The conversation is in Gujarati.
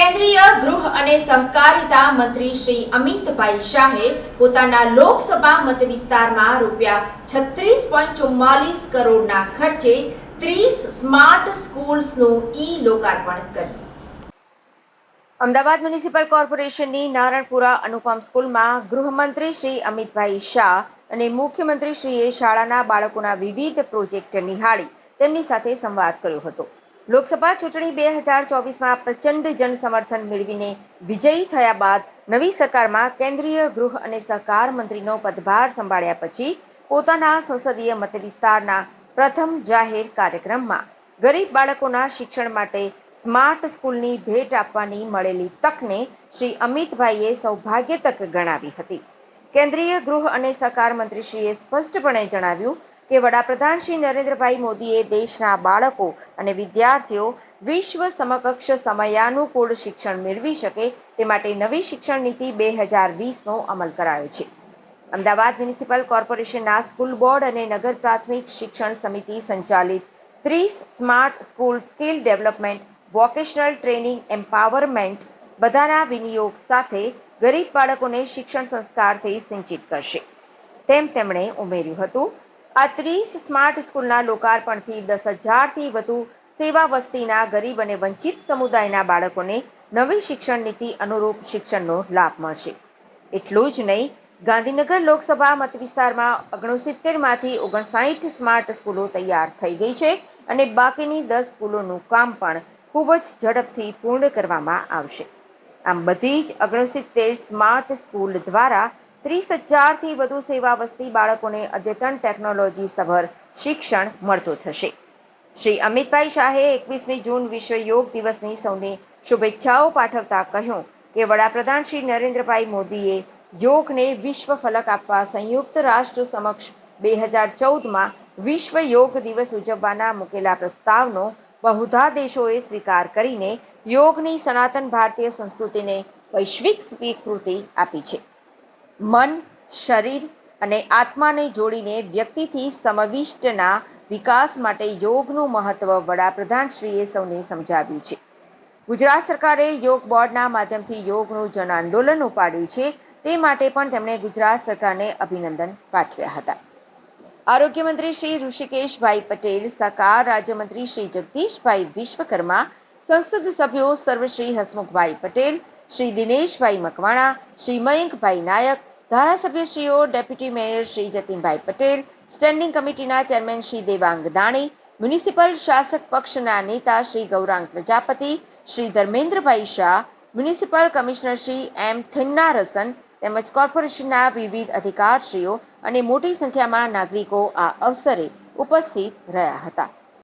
અને સહકારિતા મંત્રી શ્રી અમિતભાઈ શાહે પોતાના લોકસભા મત વિસ્તારમાં રૂપિયા છત્રીસ પોઈન્ટ ચુમ્માલીસ કરોડના ખર્ચે ત્રીસ સ્માર્ટ સ્કૂલ્સનું ઈ લોકાર્પણ કર્યું. અમદાવાદ મ્યુનિસિપલ કોર્પોરેશનની નારણપુરા અનુપમ સ્કૂલમાં ગૃહમંત્રી શ્રી અમિતભાઈ શાહ અને મુખ્યમંત્રી શ્રીએ શાળાના બાળકોના વિવિધ પ્રોજેક્ટ નિહાળી તેમની સાથે સંવાદ કર્યો હતો. લોકસભા ચૂંટણી બે હજાર ચોવીસમાં પ્રચંડ જન સમર્થન મેળવીને વિજયી થયા બાદ નવી સરકારમાં કેન્દ્રીય ગૃહ અને સહકાર મંત્રીનો પદભાર સંભાળ્યા પછી પોતાના સંસદીય મતવિસ્તારના પ્રથમ જાહેર કાર્યક્રમમાં ગરીબ બાળકોના શિક્ષણ માટે સ્માર્ટ સ્કૂલની ભેટ આપવાની મળેલી તકને શ્રી અમિતભાઈએ સૌભાગ્ય તક ગણાવી હતી. કેન્દ્રીય ગૃહ અને સહકાર મંત્રીશ્રીએ સ્પષ્ટપણે જણાવ્યું કે વડાપ્રધાન શ્રી નરેન્દ્રભાઈ મોદીએ દેશના બાળકો અને વિદ્યાર્થીઓ વિશ્વ સમકક્ષ સમયાનુકૂળ શિક્ષણ મેળવી શકે તે માટે નવી શિક્ષણ નીતિ બે હજાર વીસનો અમલ કરાયો છે. અમદાવાદ મ્યુનિસિપલ કોર્પોરેશનના સ્કૂલ બોર્ડ અને નગર પ્રાથમિક શિક્ષણ સમિતિ સંચાલિત ત્રીસ smart school skill development, vocational training, empowerment બધાના વિનિયોગ સાથે ગરીબ બાળકોને શિક્ષણ સંસ્કારથી સિંચિત કરશે. તેમ તેમણે ઉમેર્યું હતું આ ત્રીસ સ્માર્ટ સ્કૂલના લોકાર્પણથી દસ હજારથી વધુ સેવા વસ્તીના ગરીબ અને વંચિત સમુદાયના બાળકોને નવી શિક્ષણ નીતિ અનુરૂપ શિક્ષણનો લાભ મળશે. એટલું જ નહીં, ગાંધીનગર લોકસભા મતવિસ્તારમાં ઓગણસિત્તેરમાંથી ઓગણસાઠ સ્માર્ટ સ્કૂલો તૈયાર થઈ ગઈ છે અને બાકીની દસ સ્કૂલોનું કામ પણ ખૂબ જ ઝડપથી પૂર્ણ કરવામાં આવશે. આમ બધી જ ઓગણસિત્તેર સ્માર્ટ સ્કૂલ દ્વારા ત્રીસ હજારથી વધુ સેવા વસ્તી બાળકોને અદ્યતન ટેકનોલોજી સભર શિક્ષણ મળતું થશે. શ્રી અમિતભાઈ શાહે એકવીસમી જૂન વિશ્વ યોગ દિવસની સૌને શુભેચ્છાઓ પાઠવતા કહ્યું કે વડાપ્રધાન શ્રી નરેન્દ્રભાઈ મોદીએ યોગને વિશ્વ ફલક આપવા સંયુક્ત રાષ્ટ્ર સમક્ષ બે હજાર ચૌદમાં વિશ્વ યોગ દિવસ ઉજવવાના મૂકેલા પ્રસ્તાવનો બહુધા દેશોએ સ્વીકાર કરીને યોગની સનાતન ભારતીય સંસ્કૃતિને વૈશ્વિક સ્વીકૃતિ આપી છે. મન, શરીર અને આત્માને જોડીને વ્યક્તિથી સમવિષ્ટના વિકાસ માટે યોગનું મહત્વ વડાપ્રધાનશ્રીએ સૌને સમજાવ્યું છે. ગુજરાત સરકારે યોગ બોર્ડના માધ્યમથી યોગનું જન આંદોલન ઉપાડ્યું છે. તે માટે પણ તેમણે ગુજરાત સરકારને અભિનંદન પાઠવ્યા હતા. આરોગ્ય મંત્રી શ્રી ઋષિકેશભાઈ પટેલ, સહકાર રાજ્યમંત્રી શ્રી જગદીશભાઈ વિશ્વકર્મા, સંસદ સભ્યો સર્વશ્રી Hasmukhbhai Patel, Shri Dineshbhai Makwana, Shri Mayankbhai Nayak ધારાસભ્યશ્રીઓ, deputy mayor Shri Jatinbhai Patel, standing કમિટીના ચેરમેન શ્રી દેવાંગ દાણી, મ્યુનિસિપલ શાસક પક્ષના નેતા Shri Gaurang Prajapati, Shri Dharmendrabhai Shah, municipal commissioner Shri M Thennarasan તેમજ કોર્પોરેશનના વિવિધ અધિકારશ્રીઓ અને મોટી સંખ્યામાં નાગરિકો આ અવસરે ઉપસ્થિત રહ્યા હતા.